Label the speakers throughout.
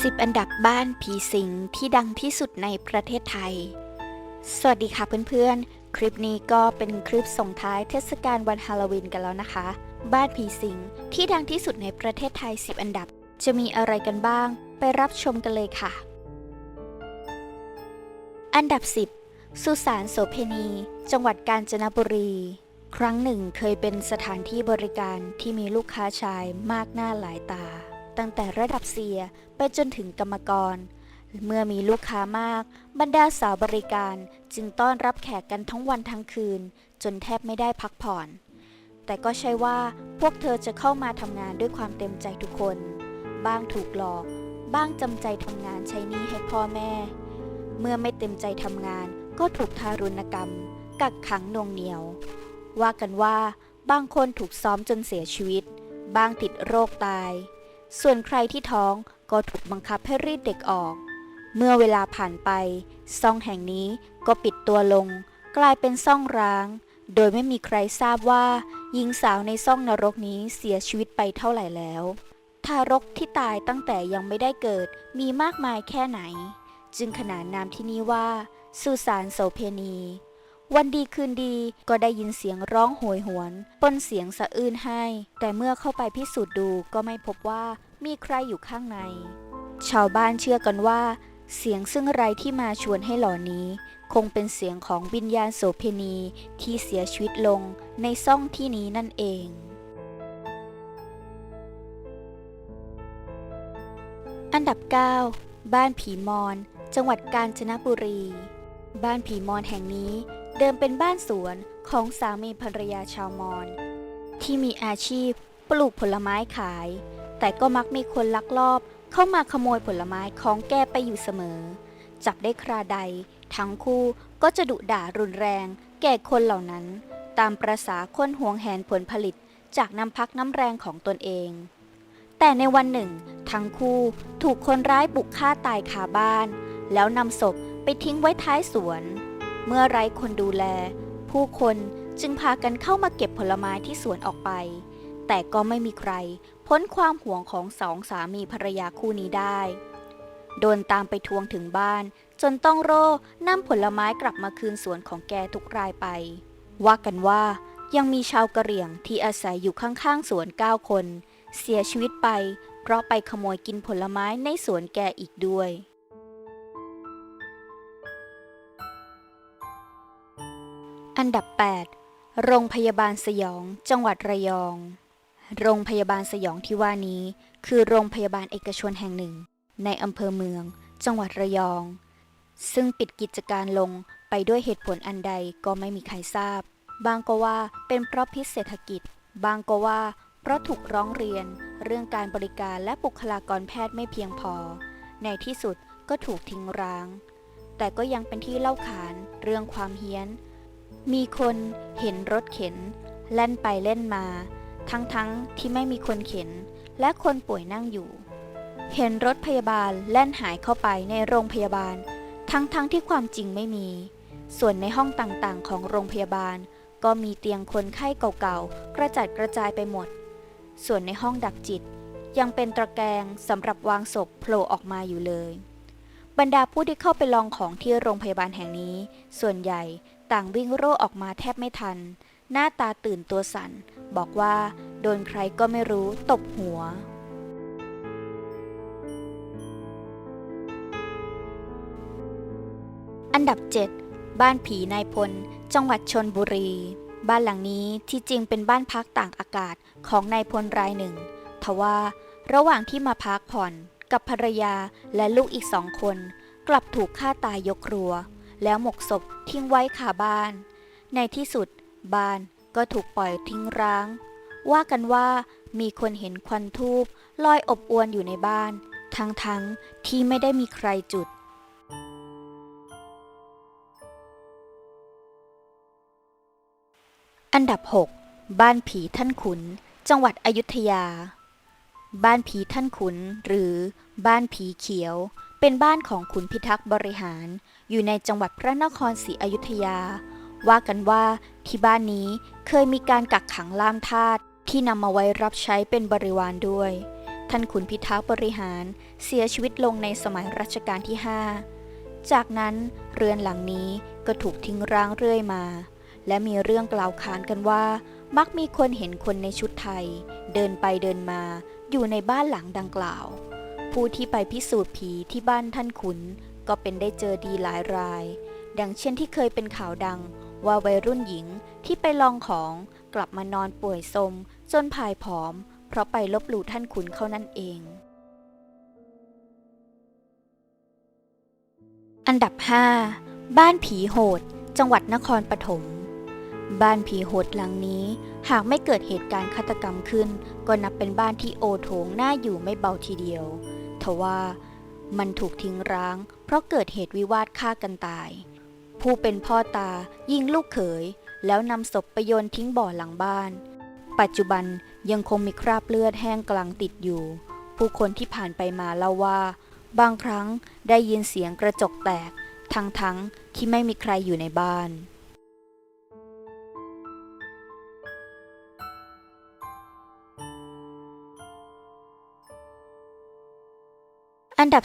Speaker 1: 10 อันดับบ้านผีสิงที่ดังที่สุดในประเทศไทย สวัสดีค่ะเพื่อนๆ คลิปนี้ก็เป็นคลิปส่งท้ายเทศกาลวันฮาโลวีนกันแล้วนะคะ บ้านผีสิงที่ดังที่สุดในประเทศไทย 10 อันดับ จะมีอะไรกันบ้าง ไปรับชมกันเลยค่ะ อันดับ 10 สุสานโสเพณี จังหวัดกาญจนบุรี ครั้งหนึ่งเคยเป็นสถานที่บริการที่มีลูกค้าชายมากหน้าหลายตา ตั้งแต่ระดับเสียไปจนถึงกรรมกร เมื่อมีลูกค้ามาก บรรดาสาวบริการจึงต้อนรับแขกกันทั้งวันทั้งคืน จนแทบไม่ได้พักผ่อน แต่ก็ใช่ว่าพวกเธอจะเข้ามาทำงานด้วยความเต็มใจทุกคน บ้างถูกหลอก บ้างจำใจทำงานใช้นี้ให้พ่อแม่ เมื่อไม่เต็มใจทำงานก็ถูกทารุณกรรม กักขังนวงเหนียว ว่ากันว่าบางคนถูกซ้อมจนเสียชีวิต บางติดโรคตาย ส่วนใครที่ท้องก็ถูกบังคับให้รีดเด็กออก เมื่อเวลาผ่านไปซ่องแห่งนี้ก็ปิดตัวลง กลายเป็นซ่องร้าง โดยไม่มีใครทราบว่าหญิงสาวในซ่องนรกนี้เสียชีวิตไปเท่าไหร่แล้ว ทารกที่ตายตั้งแต่ยังไม่ได้เกิดมีมากมายแค่ไหน จึงขนานนามที่นี่ว่า สุสานโสเพณี วันดีคืนดีก็ได้ยินเสียงร้องโหยหวนปนเสียงสะอื้นให้ แต่เมื่อเข้าไปพิสูจน์ดูก็ไม่พบว่ามีใครอยู่ข้างใน ชาวบ้านเชื่อกันว่า เสียงซึ่งไรที่มาชวนให้หลอนนี้ คงเป็นเสียงของวิญญาณโสเพณีที่เสียชีวิตลงในซ่องที่นี้นั่นเองอันดับ 9 บ้านผีมอน จังหวัดกาญจนบุรี บ้านผีมอนแห่งนี้ เดิมเป็นบ้านสวนของสามีภรรยาชาวมอญที่มีอาชีพปลูกผลไม้ขาย แต่ก็มักมีคนลักลอบเข้ามาขโมยผลไม้ของแกไปอยู่เสมอ จับได้คราใด ทั้งคู่ก็จะดุด่ารุนแรง แก่คนเหล่านั้น ตามประษาคนห่วงแหนผลผลิตจากน้ำพักน้ำแรงของตนเอง แต่ในวันหนึ่ง ทั้งคู่ถูกคนร้ายบุกฆ่าตายคาบ้าน แล้วนำศพไปทิ้งไว้ท้ายสวน เมื่อไร้คนดูแล ผู้คนจึงพากันเข้ามาเก็บผลไม้ที่สวนออกไป แต่ก็ไม่มีใคร พ้นความห่วงของสองสามีภรรยาคู่นี้ได้ โดนตามไปทวงถึงบ้าน จนต้องโร่นำผลไม้กลับมาคืนสวนของแกทุกรายไป ว่ากันว่ายังมีชาวกะเหรี่ยงที่อาศัยอยู่ข้างๆสวนเก้าคน เสียชีวิตไป เพราะไปขโมยกินผลไม้ในสวนแกอีกด้วย อันดับ 8 โรงพยาบาลสยอง จังหวัดระยอง โรงพยาบาลสยองที่ว่านี้ คือโรงพยาบาลเอกชนแห่งหนึ่ง ในอำเภอเมือง จังหวัดระยอง ซึ่งปิดกิจการลงไปด้วยเหตุผลอันใดก็ไม่มีใครทราบ บางก็ว่าเป็นเพราะพิษเศรษฐกิจ บางก็ว่า เพราะถูกร้องเรียน เรื่องการบริการและบุคลากรแพทย์ไม่เพียงพอ ในที่สุดก็ถูกทิ้งร้าง แต่ก็ยังเป็นที่เล่าขานเรื่องความเฮี้ยน มีคนเห็นรถเข็น แล่นไปเล่นมา ทั้งๆทที่ไม่มีคนเข็น และคนป่วยนั่งอยู่ เห็นรถพยาบาลแล่นหายเข้าไปในโรงพยาบาล ทั้งๆทที่ความจริงไม่มี ส่วนในห้องต่างๆ ของโรงพยาบาล ก็มีเตียงคนไข้เก่าๆ กระจัดกระจายไปหมด ส่วนในห้องดักจิต ยังเป็นตะแกรงสำหรับวางศพโผล่ออกมาอยู่เลยบรรดาผู้ที่เข้าไปลองของที่โรงพยาบาลแห่งนี้ ส่วนใหญ่ ต่างวิ่งโร่ออกมาแทบไม่ทัน หน้าตาตื่นตัวสัน่น บอกว่า โดนใครก็ไม่รู้ตบหัว อันดับ 7 บ้านผีนายพล จังหวัดชนบุรี บ้านหลังนี้ที่จริงเป็นบ้านพักต่างอากาศของนายพลรายหนึ่ง ทว่าระหว่างที่มาพักผ่อนกับภรรยาและลูกอีกสองคน กลับถูกฆ่าตายยกครัว แล้วหมกศพทิ้งไว้คาบ้าน ในที่สุดบ้านก็ถูกปล่อยทิ้งร้าง ว่ากันว่ามีคนเห็นควันทูบลอยอบอวนอยู่ในบ้าน ทั้งๆทที่ไม่ได้มีใครจุด อันดับ 6 บ้านผีท่านขุน จังหวัดอยุธยา บ้านผีท่านขุนหรือบ้านผีเขียว เป็นบ้านของขุนพิทักษ์บริหาร อยู่ในจังหวัดพระนครศรีอยุธยา ว่ากันว่าที่บ้านนี้เคยมีการกักขังล่ามทาสที่นำมาไว้รับใช้เป็นบริวารด้วย ท่านขุนพิทักษ์บริหารเสียชีวิตลงในสมัยรัชกาลที่ 5 จากนั้นเรือนหลังนี้ก็ถูกทิ้งร้างเรื่อยมา และมีเรื่องกล่าวขานกันว่า มักมีคนเห็นคนในชุดไทย เดินไปเดินมาอยู่ในบ้านหลังดังกล่าว ผู้ที่ไปพิสูจน์ผีที่บ้านท่านขุน ก็เป็นได้เจอดีหลายราย ดังเช่นที่เคยเป็นข่าวดัง ว่าวัยรุ่นหญิงที่ไปลองของกลับมานอนป่วยสมจนพายผอม เพราะไปลบหลู่ท่านขุนเขานั่นเอง อันดับ 5 บ้านผีโหด จังหวัดนครปฐมบ้านผีโหดหลังนี้ หากไม่เกิดเหตุการณ์ฆาตกรรมขึ้น ก็นับเป็นบ้านที่โอโถงน่าอยู่ไม่เบาทีเดียว ทว่ามันถูกทิ้งร้าง เพราะเกิดเหตุวิวาทฆ่ากันตาย ผู้เป็นพ่อตายิงลูกเขย แล้วนำศพไปโยนทิ้งบ่อหลังบ้าน ปัจจุบันยังคงมีคราบเลือดแห้งกลางติดอยู่ ผู้คนที่ผ่านไปมาเล่าว่า บางครั้งได้ยินเสียงกระจกแตก ทั้งๆที่ไม่มีใครอยู่ในบ้าน อันดับ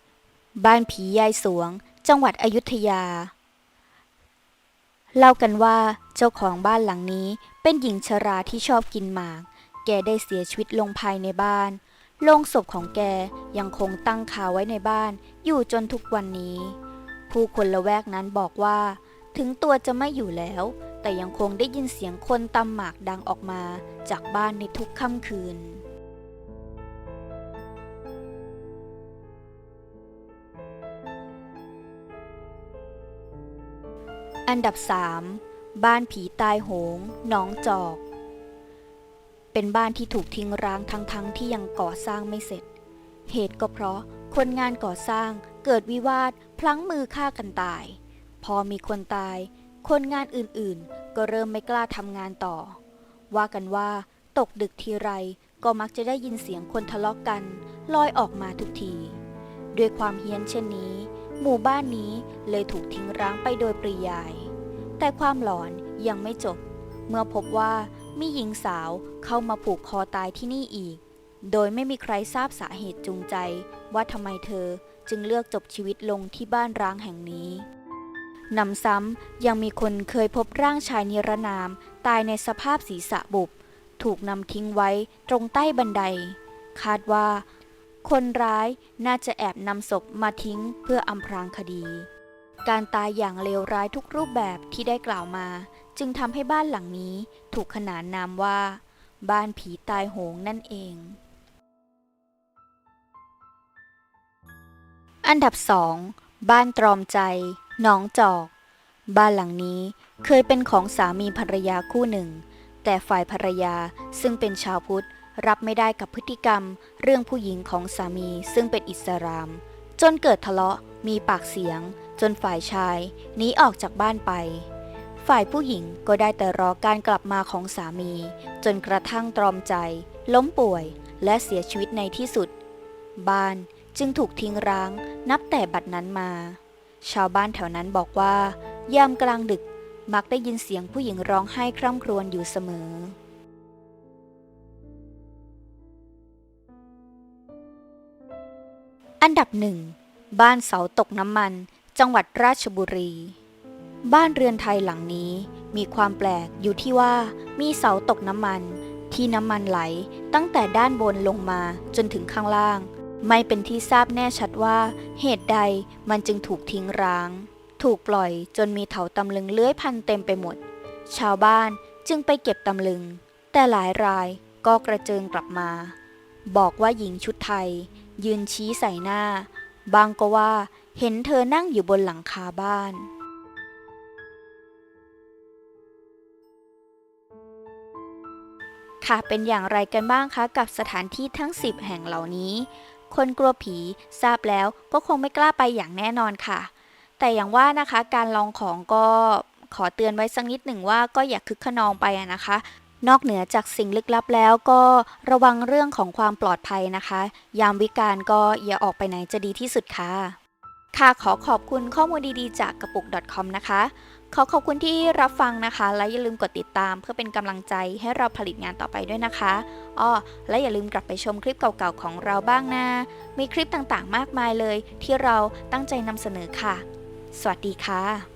Speaker 1: 4 บ้านผียายสวง จังหวัดอยุธยา เล่ากันว่าเจ้าของบ้านหลังนี้เป็นหญิงชราที่ชอบกินหมาก แกได้เสียชีวิตลงภายในบ้าน โลงศพของแกยังคงตั้งคาไว้ในบ้าน อยู่จนทุกวันนี้ ผู้คนละแวกนั้นบอกว่า ถึงตัวจะไม่อยู่แล้ว แต่ยังคงได้ยินเสียงคนตำหมากดังออกมาจากบ้านในทุกค่ำคืน อันดับ 3 บ้านผีตายโหงหนองจอก เป็นบ้านที่ถูกทิ้งร้างทั้งๆทที่ยังก่อสร้างไม่เสร็จ เหตุก็เพราะคนงานก่อสร้างเกิดวิวาทพลั้งมือฆ่ากันตาย พอมีคนตาย คนงานอื่นๆ ก็เริ่มไม่กล้าทำงานต่อ ว่ากันว่าตกดึกทีไรก็มักจะได้ยินเสียงคนทะเลาะกกัน ลอยออกมาทุกที ด้วยความเฮี้ยนเช่นนี้ หมู่บ้านนี้เลยถูกทิ้งร้างไปโดยปริยาย แต่ความหลอนยังไม่จบ เมื่อพบว่ามีหญิงสาวเข้ามาผูกคอตายที่นี่อีก โดยไม่มีใครทราบสาเหตุจูงใจ ว่าทำไมเธอจึงเลือกจบชีวิตลงที่บ้านร้างแห่งนี้นำซ้ำยังมีคนเคยพบร่างชายนิรนาม ตายในสภาพศีรษะบุบ ถูกนำทิ้งไว้ตรงใต้บันได คาดว่า คนร้ายน่าจะแอบนำศพมาทิ้งเพื่ออำพรางคดี การตายอย่างเลวร้ายทุกรูปแบบที่ได้กล่าวมา จึงทำให้บ้านหลังนี้ถูกขนานนามว่า บ้านผีตายโหงนั่นเอง อันดับ2บ้านตรอมใจ หนองจอก บ้านหลังนี้เคยเป็นของสามีภรรยาคู่หนึ่ง แต่ฝ่ายภรรยาซึ่งเป็นชาวพุทธ รับไม่ได้กับพฤติกรรม เรื่องผู้หญิงของสามีซึ่งเป็นอิสลาม จนเกิดทะเลาะมีปากเสียง จนฝ่ายชายหนีออกจากบ้านไป ฝ่ายผู้หญิงก็ได้แต่รอการกลับมาของสามี จนกระทั่งตรอมใจ ล้มป่วย และเสียชีวิตในที่สุด บ้านจึงถูกทิ้งร้าง นับแต่บัดนั้นมา ชาวบ้านแถวนั้นบอกว่า ยามกลางดึกมักได้ยินเสียงผู้หญิงร้องไห้คร่ำครวญอยู่เสมอ อันดับหนึ่งบ้านเสาตกน้ำมัน จังหวัดราชบุรี บ้านเรือนไทยหลังนี้มีความแปลกอยู่ที่ว่ามีเสาตกน้ำมัน ที่น้ำมันไหลตั้งแต่ด้านบนลงมาจนถึงข้างล่าง ไม่เป็นที่ทราบแน่ชัดว่า เหตุใดมันจึงถูกทิ้งร้าง ถูกปล่อยจนมีเถาตำลึงเลื้อยพันเต็มไปหมด ชาวบ้านจึงไปเก็บตำลึง แต่หลายรายก็กระเจิงกลับมา บอกว่าหญิงชุดไทย ยืนชี้ใส่หน้า บางก็ว่าเห็นเธอนั่งอยู่บนหลังคาบ้าน ค่ะเป็นอย่างไรกันบ้างคะกับสถานที่ทั้ง 10 แห่งเหล่านี้ คนกลัวผีทราบแล้วก็คงไม่กล้าไปอย่างแน่นอนค่ะ แต่อย่างว่านะคะการลองของก็ขอเตือนไว้สักนิดหนึ่งว่าก็อย่าคึกขนองไปนะคะ นอกเหนือจากสิ่งลึกลับแล้วก็ระวังเรื่องของความปลอดภัยนะคะ ยามวิการก็อย่าออกไปไหนจะดีที่สุดค่ะ ค่ะขอขอบคุณข้อมูลดีๆ จากกระปุก .com นะคะ ขอขอบคุณที่รับฟังนะคะ และอย่าลืมกดติดตามเพื่อเป็นกำลังใจให้เราผลิตงานต่อไปด้วยนะคะอ้อและอย่าลืมกลับไปชมคลิปเก่าๆของเราบ้างนะ มีคลิปต่างๆ มากมายเลย ที่เราตั้งใจนำเสนอค่ะ สวัสดีค่ะ